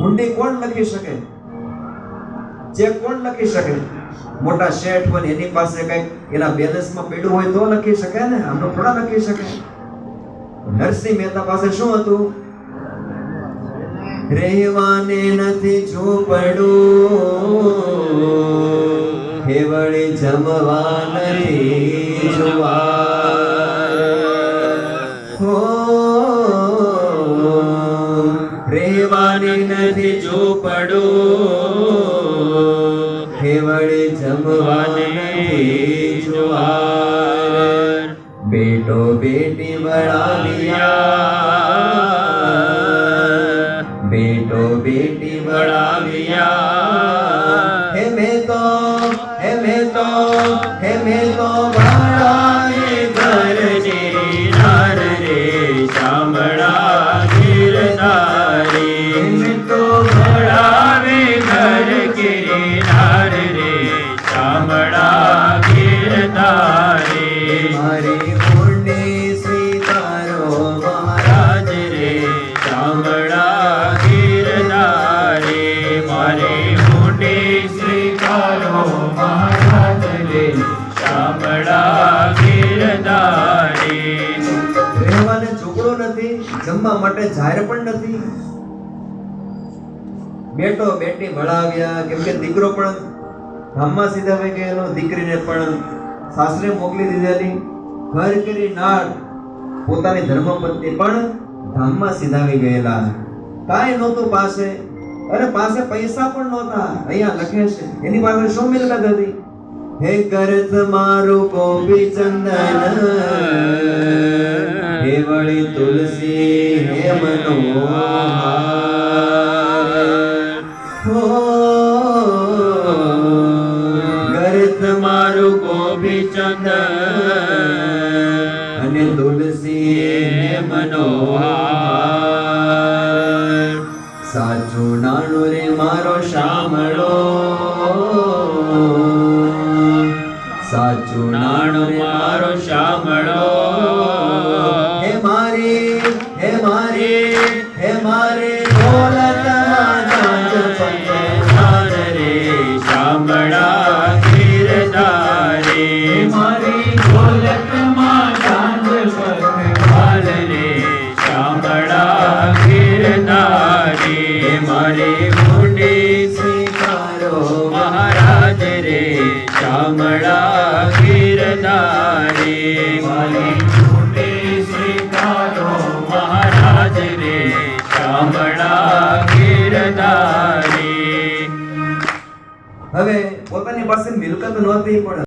હુંડી કોણ લખી શકે? ચેક કોણ લખી શકે? મોટા શેઠ હોય એની પાસે કઈ એના બેલેન્સમાં પડ્યું હોય તો લખી શકે ને? આમનો થોડા લખી શકે. નરસિંહ મહેતા પાસે શું હતું? રહેવાને નથી ઝૂંપડું. હેવળી જમવા નથી જોવા હો રહેવાને નથી ઝૂંપડું હેવળી જમવા નથી જુવાર. બેટો બેટી બળાવ્યા બેટો બેટી હે મેં તો, હે મેં તો, હે મેં તો બળાવે ઘર રે રે શામળા ગિરનારી નાર રે ગીર તારે. મારી ઊંડી સ્વીકારો મહારાજ રે ચામડા ગીર તારે. મારે મોટે સ્વીકારો મહારાજ રે ચામડા ગીર તારે. રહેવાને ઝૂંપડો નથી જમવા માટે જાહેર પણ નથી. બેટો બેટી ભણાવ્યા કેમ કે દીકરો પણ ધામમાં સીધા વહી ગયેલો દીકરીને પણ સાસરે મોકલી દીધેલી. ઘર કરી નાળ. પોતાની ધર્મપત્ની પણ ધામમાં સીધાવી ગયેલા કાંઈ નહોતું પાસે. અરે, પાસે પૈસા પણ નહોતા. અહીંયા લખે છે. એની પાસે શું મિલકત હતી? હે કરત તમારું કોબી ચંદન હે વળી તુલસી, હે મનોહર ગરત મારું ગોપી ચંદન અને તુલસી હે મનોહર સાચું નાણું રે મારો શામળો સાચું નાણું મારો શામળો હે મારી હે મારી હે મારી હવે પોતાની પાસે મિલકત નહોતી પણ